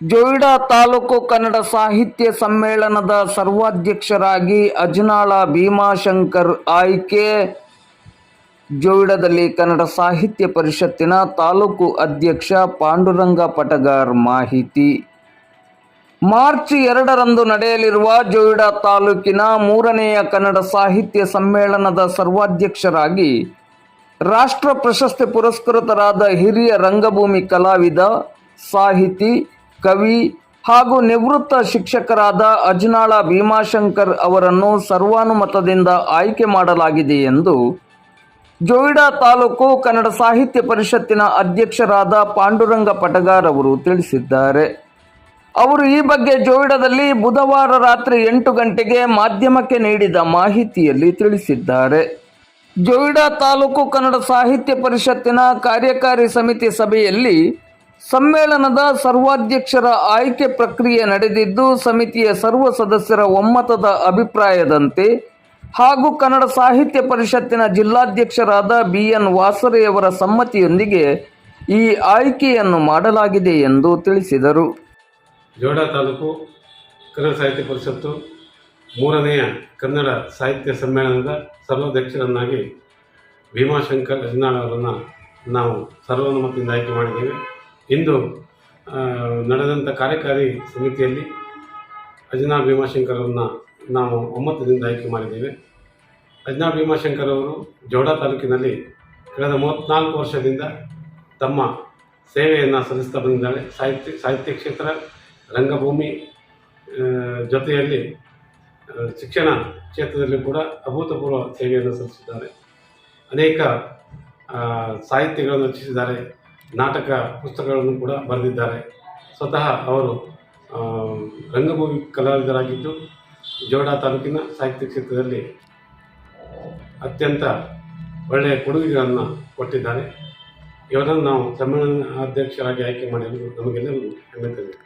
ಜೋಯಿಡಾ ತಾಲೂಕು ಕನ್ನಡ ಸಾಹಿತ್ಯ ಸಮ್ಮೇಳನದ ಸರ್ವಾಧ್ಯಕ್ಷರಾಗಿ ಅಜನಾಳ ಭೀಮಾಶಂಕರ್ ಆಯ್ಕೆ. ಜೋಯಿಡಾದಲ್ಲಿ ಕನ್ನಡ ಸಾಹಿತ್ಯ ಪರಿಷತ್ತಿನ ತಾಲೂಕು ಅಧ್ಯಕ್ಷ ಪಾಂಡುರಂಗ ಪಟಗಾರ್ ಮಾಹಿತಿ. ಮಾರ್ಚ್ ಎರಡರಂದು ನಡೆಯಲಿರುವ ಜೋಯಿಡಾ ತಾಲೂಕಿನ ಮೂರನೆಯ ಕನ್ನಡ ಸಾಹಿತ್ಯ ಸಮ್ಮೇಳನದ ಸರ್ವಾಧ್ಯಕ್ಷರಾಗಿ ರಾಷ್ಟ್ರ ಪ್ರಶಸ್ತಿ ಪುರಸ್ಕೃತರಾದ ಹಿರಿಯ ರಂಗಭೂಮಿ ಕಲಾವಿದ, ಸಾಹಿತಿ ಕವಿ ಹಾಗೂ ನಿವೃತ್ತ ಶಿಕ್ಷಕರಾದ ಅಜ್ನಾಳ ಭೀಮಾಶಂಕರ್ ಅವರನ್ನು ಸರ್ವಾನುಮತದಿಂದ ಆಯ್ಕೆ ಮಾಡಲಾಗಿದೆ ಎಂದು ಜೋಯಿಡಾ ತಾಲೂಕು ಕನ್ನಡ ಸಾಹಿತ್ಯ ಪರಿಷತ್ತಿನ ಅಧ್ಯಕ್ಷರಾದ ಪಾಂಡುರಂಗ ಪಟಗಾರ್ ಅವರು ತಿಳಿಸಿದ್ದಾರೆ. ಅವರು ಈ ಬಗ್ಗೆ ಜೋಯಿಡಾದಲ್ಲಿ ಬುಧವಾರ ರಾತ್ರಿ ಎಂಟು ಗಂಟೆಗೆ ಮಾಧ್ಯಮಕ್ಕೆ ನೀಡಿದ ಮಾಹಿತಿಯಲ್ಲಿ ತಿಳಿಸಿದ್ದಾರೆ. ಜೋಯಿಡಾ ತಾಲೂಕು ಕನ್ನಡ ಸಾಹಿತ್ಯ ಪರಿಷತ್ತಿನ ಕಾರ್ಯಕಾರಿ ಸಮಿತಿ ಸಭೆಯಲ್ಲಿ ಸಮ್ಮೇಳನದ ಸರ್ವಾಧ್ಯಕ್ಷರ ಆಯ್ಕೆ ಪ್ರಕ್ರಿಯೆ ನಡೆದಿದ್ದು ಸಮಿತಿಯ ಸರ್ವ ಸದಸ್ಯರ ಒಮ್ಮತದ ಅಭಿಪ್ರಾಯದಂತೆ ಹಾಗೂ ಕನ್ನಡ ಸಾಹಿತ್ಯ ಪರಿಷತ್ತಿನ ಜಿಲ್ಲಾಧ್ಯಕ್ಷರಾದ ಬಿ ಎನ್ ವಾಸರೆಯವರ ಸಮ್ಮತಿಯೊಂದಿಗೆ ಈ ಆಯ್ಕೆಯನ್ನು ಮಾಡಲಾಗಿದೆ ಎಂದು ತಿಳಿಸಿದರು. ಜೋಡ ತಾಲೂಕು ಕನ್ನಡ ಸಾಹಿತ್ಯ ಪರಿಷತ್ತು ಮೂರನೆಯ ಕನ್ನಡ ಸಾಹಿತ್ಯ ಸಮ್ಮೇಳನದ ಸರ್ವಾಧ್ಯಕ್ಷರನ್ನಾಗಿ ಭೀಮಾಶಂಕರ್ ಅಜ್ನಾಳ್ ಅವರನ್ನು ನಾವು ಸರ್ವಾನುಮತಿಯಿಂದ ಆಯ್ಕೆ ಮಾಡಿದ್ದೇವೆ. ಇಂದು ನಡೆದಂಥ ಕಾರ್ಯಕಾರಿ ಸಮಿತಿಯಲ್ಲಿ ಅಜ್ನಾ ಭೀಮಾಶಂಕರ್ ಅವರನ್ನು ನಾವು ಒಮ್ಮತದಿಂದ ಆಯ್ಕೆ ಮಾಡಿದ್ದೇವೆ. ಅಜ್ನಾ ಭೀಮಾಶಂಕರ್ ಅವರು ಜೋಡ ತಾಲೂಕಿನಲ್ಲಿ ಕಳೆದ ಮೂವತ್ತ್ನಾಲ್ಕು ವರ್ಷದಿಂದ ತಮ್ಮ ಸೇವೆಯನ್ನು ಸಲ್ಲಿಸ್ತಾ ಬಂದಿದ್ದಾಳೆ ಸಾಹಿತ್ಯ ಸಾಹಿತ್ಯ ಕ್ಷೇತ್ರ, ರಂಗಭೂಮಿ ಜೊತೆಯಲ್ಲಿ ಶಿಕ್ಷಣ ಕ್ಷೇತ್ರದಲ್ಲಿ ಕೂಡ ಅಭೂತಪೂರ್ವ ಸೇವೆಯನ್ನು ಸಲ್ಲಿಸಿದ್ದಾರೆ. ಅನೇಕ ಸಾಹಿತ್ಯಗಳನ್ನು ರಚಿಸಿದ್ದಾರೆ. ನಾಟಕ ಪುಸ್ತಕಗಳನ್ನು ಕೂಡ ಬರೆದಿದ್ದಾರೆ. ಸ್ವತಃ ಅವರು ರಂಗಭೂಮಿ ಕಲಾವಿದರಾಗಿದ್ದು ಜೋಡ ತಾಲೂಕಿನ ಸಾಹಿತ್ಯ ಕ್ಷೇತ್ರದಲ್ಲಿ ಅತ್ಯಂತ ಒಳ್ಳೆಯ ಕೊಡುಗೆಗಳನ್ನು ಕೊಟ್ಟಿದ್ದಾರೆ. ಇವರನ್ನು ನಾವು ಸಮ್ಮೇಳನ ಅಧ್ಯಕ್ಷರಾಗಿ ಆಯ್ಕೆ ಮಾಡಿರುವುದು ನಮಗೆಲ್ಲರಿಗೂ ಹೆಮ್ಮೆ ತಂದಿದೆ